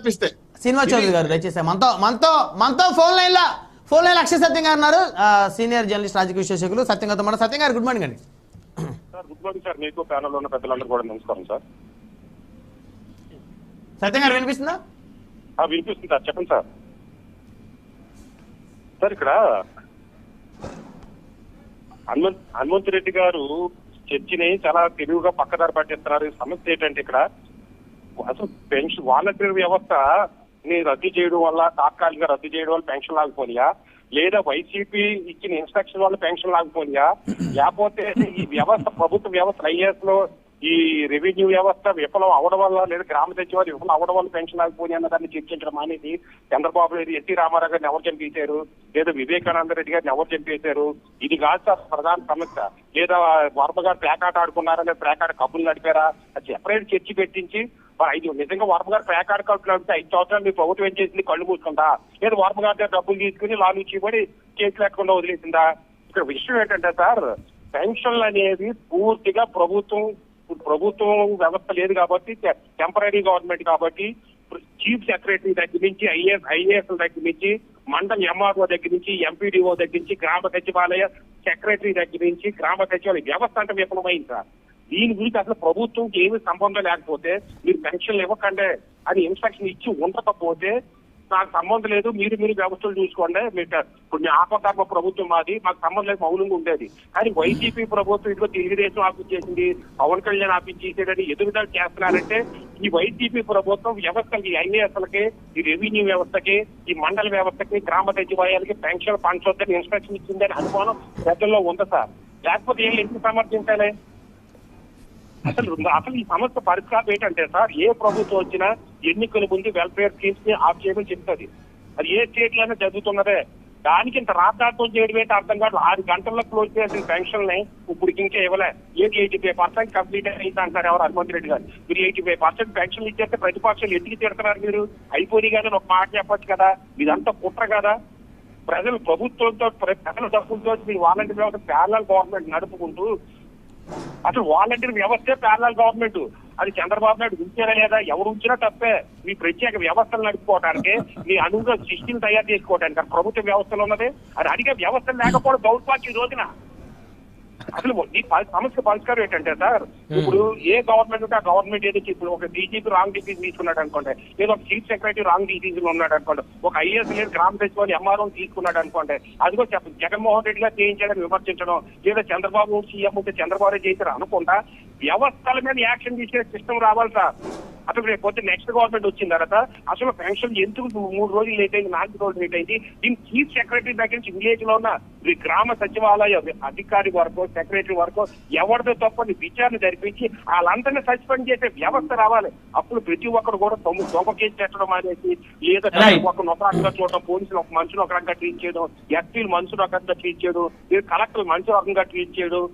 తప్పిస్తే. శ్రీనివాస్ చౌదరి గారు దయచేసి మనతో మనతో మనతో ఫోన్ లైన్లో ఫోన్ లైన్ అక్షయ్ సత్యం గారు ఉన్నారు. ఆ, సీనియర్ జర్నలిస్ట్ రాజకీయ విశ్లేషకులు సత్యం గారితో మన సత్యం గారు గుడ్ మార్నింగ్ అండి. Sir good morning sir. మీకు ప్యానల్ ఉన్న పెద్దలందరూ కూడా నమస్కారం సార్. సత్యం గారు వినిపిస్తుందా? ఆ, వినిపిస్తుంది సార్. చెప్పండి సార్. సార్ ఇక్కడ హనుమంత్ హనుమంత్ రెడ్డి గారు చర్చిని చాలా తెలివిగా పక్కదారి పట్టిస్తున్నారు. సమస్య ఏంటంటే ఇక్కడ అసలు పెన్షన్ వాలంటీర్ వ్యవస్థ ని రద్దు చేయడం వల్ల తాత్కాలిక రద్దు చేయడం వల్ల పెన్షన్ లాగిపోనియా? లేదా వైసీపీ ఇచ్చిన ఇన్స్ట్రక్షన్ వల్ల పెన్షన్ లాగిపోనియా? లేకపోతే ఈ వ్యవస్థ ప్రభుత్వ వ్యవస్థ ఐఏఎస్లో ఈ రెవెన్యూ వ్యవస్థ విఫలం అవడం వల్ల లేదా గ్రామ సచివాలయం విఫలం అవడం వల్ల పెన్షన్ ఆగిపోయి అన్న దాన్ని చర్చించడం అనేది చంద్రబాబు నాయుడు ఎన్టీ రామారావు గారిని ఎవరు చంపేశారు? లేదా వివేకానంద రెడ్డి గారిని ఎవరు చంపేశారు? ఇది కాదు సార్ ప్రధాన సమస్య. లేదా వర్మ గారు ప్యాకాట ఆడుకున్నారా? లేదా ప్యాకాట కబుర్లు నడిపారా? అది సెపరేట్ చర్చి పెట్టించి మరి ఐదు నిజంగా వర్మ గారు ప్యాకాట కబుర్లు ఐదు సంవత్సరాలు మీ ప్రభుత్వం ఏం చేసింది? కళ్ళు మూసుకుందా? లేదా వర్మ గారి దగ్గర డబ్బులు తీసుకుని లాలు చేయబడి కేసు లేకుండా వదిలేసిందా? ఇక్కడ విషయం ఏంటంటే సార్ పెన్షన్లు అనేది పూర్తిగా ప్రభుత్వం ప్రభుత్వం వ్యవస్థ లేదు కాబట్టి టెంపరీ గవర్నమెంట్ కాబట్టి చీఫ్ సెక్రటరీ దగ్గర నుంచి ఐఏఎస్ ఐఏఎస్ దగ్గర నుంచి మండల ఎంఆర్ఓ దగ్గర నుంచి ఎంపీడీఓ దగ్గర నుంచి గ్రామ సచివాలయ సెక్రటరీ దగ్గర నుంచి గ్రామ సచివాలయ వ్యవస్థ అంటే విఫలమైంది సార్. దీని గురించి అసలు ప్రభుత్వంకి ఏమి సంబంధం లేకపోతే మీరు పెన్షన్లు ఇవ్వకండి అని ఇన్స్ట్రక్షన్ ఇచ్చి ఉండకపోతే నాకు సంబంధం లేదు మీరు మీరు వ్యవస్థలు చూసుకోండి మీకు ఇప్పుడు మీ ఆపకర్మ ప్రభుత్వం మాది మాకు సంబంధం లేదు మౌనంగా ఉండేది. కానీ వైసీపీ ప్రభుత్వం ఇదిగో తెలుగుదేశం ఆపించేసింది పవన్ కళ్యాణ్ ఆపించేసేదని ఎదుగుదల చేస్తున్నారంటే ఈ వైసీపీ ప్రభుత్వం వ్యవస్థకి ఐఏఎస్లకి ఈ రెవెన్యూ వ్యవస్థకి ఈ మండల వ్యవస్థకి గ్రామ సచివాలయాలకి పెన్షన్ పంచొద్దని ఇన్స్ట్రక్షన్ ఇచ్చిందని అనుమానం ప్రజల్లో ఉంది సార్. లేకపోతే ఏం ఎందుకు సమర్థించాలి? అసలు అసలు ఈ సమస్య పరిష్కారం ఏంటంటే సార్ ఏ ప్రభుత్వం వచ్చినా ఎన్నికల ముందు వెల్ఫేర్ స్కీమ్స్ని ఆఫ్ చేయమని చెప్తుంది. అది ఏ స్టేట్లోనే జరుగుతున్నదే. దానికి ఇంత రాద్ధాంతం చేయడం ఏంటి అర్థం కాదు. ఆరు గంటల్లో క్లోజ్ చేసిన పెన్షన్ని ఇప్పుడు ఇంకా ఇవ్వలే. ఏది ఎయిటీ ఫైవ్ పర్సెంట్ కంప్లీట్ అయింది అంటారు ఎవరు హనుమంత్ రెడ్డి గారు. మీరు ఎయిటీ ఫైవ్ పర్సెంట్ పెన్షన్ ఇచ్చేస్తే ప్రతిపక్షాలు ఎందుకు తిడుతున్నారు మీరు? అయిపోయి కానీ ఒక మాట చెప్పొచ్చు కదా. ఇదంతా కుట్ర కదా. ప్రజలు ప్రభుత్వంతో ప్రజల డబ్బులతో మీ వాలంటీర్ వ్యవస్థ ప్యారల గవర్నమెంట్ నడుపుకుంటూ అసలు వాలంటీర్ వ్యవస్థే ప్యారల గవర్నమెంట్ అది చంద్రబాబు నాయుడు ఉంచారా లేదా? ఎవరు ఉంచినా తప్పే. మీ ప్రత్యేక వ్యవస్థలు నడుపుకోవడానికి మీ అనువుగా సృష్టిని తయారు చేసుకోవడానికి ప్రభుత్వ వ్యవస్థలు ఉన్నది. అది అడిగే వ్యవస్థలు లేకపోవడం దౌర్భాగ్యం ఈ రోజున. అసలు ఈ సమస్య పరిష్కారం ఏంటంటే సార్ ఇప్పుడు ఏ గవర్నమెంట్ ఉంటే ఆ గవర్నమెంట్ ఏదో ఇప్పుడు ఒక డీజీపీ రాంగ్ డిసిజన్ తీసుకున్నాడు అనుకోండి లేదా ఒక చీఫ్ సెక్రటరీ రాంగ్ డిసిజన్ ఉన్నాడు అనుకోండి ఒక ఐఏఎస్ లేదు గ్రామ సచివాలయం ఎంఆర్ఓ తీసుకున్నాడు అనుకోండి అదిగో చెప్ప జగన్మోహన్ రెడ్డి గారు చేయించాడని విమర్శించడం లేదా చంద్రబాబు సీఎం ఉంటే చంద్రబాబు చేశారు అనుకుంటా వ్యవస్థల మీద యాక్షన్ తీసే సిస్టమ్ రావాలి సార్. అసలు రేపు పొద్దున్న నెక్స్ట్ గవర్నమెంట్ వచ్చిన తర్వాత అసలు పెన్షన్ ఎందుకు మూడు రోజులు లేట్ అయింది నాలుగు రోజులు లేట్ అయింది దీని చీఫ్ సెక్రటరీ దగ్గర నుంచి విలేజ్లో ఉన్న గ్రామ సచివాలయ అధికారి వరకు సెక్రటరీ వరకు ఎవరితో తప్పని విచారణ జరిపించి వాళ్ళందరినీ సస్పెండ్ చేసే వ్యవస్థ రావాలి అప్పుడు ప్రతి ఒక్కరు కూడా దొంగ దొంగ కేసు పెట్టడం అనేది లేదా. ఒక రకంగా చూడడం పోలీసులు ఒక మనుషులు ఒక రకంగా ట్రీట్ చేయడం ఎస్పీలు మనుషులు ఒక రకంగా ట్రీట్ చేయడం కలెక్టర్ మనుషులు ఒక రకంగా ట్రీట్ చేయడం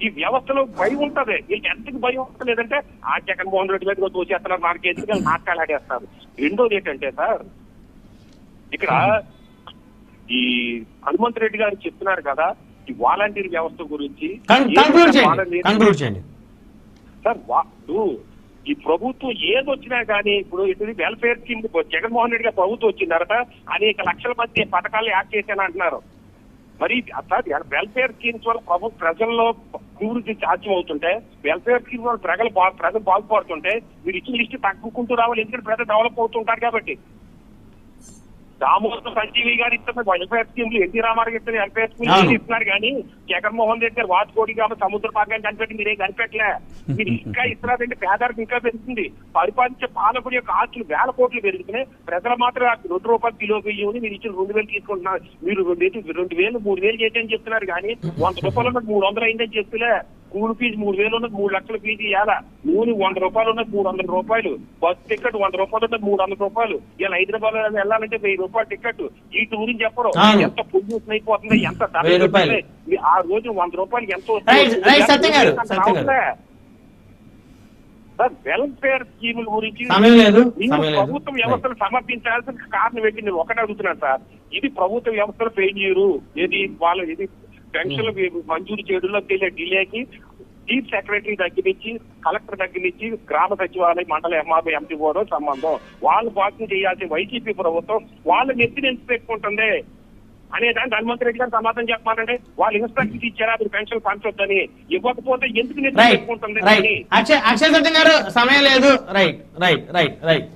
ఈ వ్యవస్థలో భయం ఉంటది. వీళ్ళకి ఎంతకి భయం ఉంటలేదంటే ఆ జగన్మోహన్ రెడ్డి మీద తోచేస్తున్నారు మనకి ఎందుకు మాట్లాడాడేస్తారు రెండోది ఏంటంటే సార్ ఇక్కడ ఈ హనుమంత్ రెడ్డి గారు చెప్తున్నారు కదా ఈ వాలంటీర్ వ్యవస్థ గురించి. సార్ ఈ ప్రభుత్వం ఏది వచ్చినా కానీ ఇప్పుడు ఇది వెల్ఫేర్ స్కీమ్ జగన్మోహన్ రెడ్డి గారి ప్రభుత్వం వచ్చిందరట అనేక లక్షల మంది పథకాలు యాడ్ చేశాను అంటున్నారు. మరి సార్ వెల్ఫేర్ స్కీమ్స్ వల్ల ప్రభు ప్రజల్లో అభివృద్ధి సాధ్యం అవుతుంటే వెల్ఫేర్ స్కీమ్ ప్రజలు ప్రజలు బాగుపడుతుంటే మీరు ఇచ్చిన లిస్ట్ తగ్గుకుంటూ రావాలి ఎందుకంటే ప్రజలు డెవలప్ అవుతుంటారు కాబట్టి. దామోదర్ సంజీవి గారు ఇస్తున్న వెల్ఫేర్ స్కీమ్లు ఎన్టీ రామారావు ఇస్తున్న వెల్ఫేర్ అవును. స్కీమ్లు ఇస్తున్నారు కానీ జగన్మోహన్ రెడ్డి గారు వాచుకోడి కాబట్టి సముద్ర భాగాన్ని కనిపెట్టి మీరేం కనిపెట్టలే. మీరు ఇంకా ఇస్తున్నారంటే పేదరికి ఇంకా పెరుగుతుంది. పరిపాలించే పాలకుడి యొక్క ఆస్తులు వేల కోట్లు పెరుగుతున్నాయి. ప్రజలు మాత్రం రెండు రూపాయలు కిలో బియ్యం మీరు ఇచ్చిన రెండు వేలు తీసుకుంటున్నారు. మీరు రెండు రెండు వేలు మూడు వేలు చేయండి చెప్తున్నారు కానీ వంద రూపాయలు మూడు వందలు అయిందని చెప్తులే స్కూల్ ఫీజు మూడు వేలు ఉన్నది మూడు లక్షల ఫీజు ఇవ్వాలా నూనె వంద రూపాయలు ఉన్నది మూడు వందల రూపాయలు. బస్ టికెట్ వంద రూపాయలు ఉన్నది మూడు వందల రూపాయలు. ఇలా హైదరాబాద్ వెళ్ళాలంటే వెయ్యి రూపాయలు టికెట్. ఈ టూరిని చెప్పరు. ఎంత పొల్యూషన్ అయిపోతుంది ఎంత. ఆ రోజు వంద రూపాయలు ఎంత. సార్ వెల్ఫేర్ స్కీముల గురించి. ప్రభుత్వ వ్యవస్థను సమర్థించాల్సిన కారణం ఏంటి? నేను ఒకటే అడుగుతున్నాను సార్. ఇది ప్రభుత్వ వ్యవస్థల ఫెయిల్యూరు ఇది వాళ్ళ ఇది పెన్షన్లు మంజూరు చేయడంలో తెలియ డిలేకి చీఫ్ సెక్రటరీ దగ్గర నుంచి కలెక్టర్ దగ్గర నుంచి గ్రామ సచివాలయం మండల ఎంఆర్ఓ ఎంపీ కూడా సంబంధం. వాళ్ళు బాధ్యత చేయాల్సిన వైసీపీ ప్రభుత్వం వాళ్ళు నెత్తిని ఎందుకు పెట్టుకుంటుంది? అనే దానికి హనుమంత్ రెడ్డి గారు సమాధానం చెప్పమానండి వాళ్ళు ఇన్స్ట్రక్షన్స్ ఇచ్చారా మీరు పెన్షన్ పంచొద్దని ఇవ్వకపోతే ఎందుకు నెత్తిని రైట్ పెట్టుకుంటుంది? అక్షయ్ గారు సమయం లేదు. Right right right right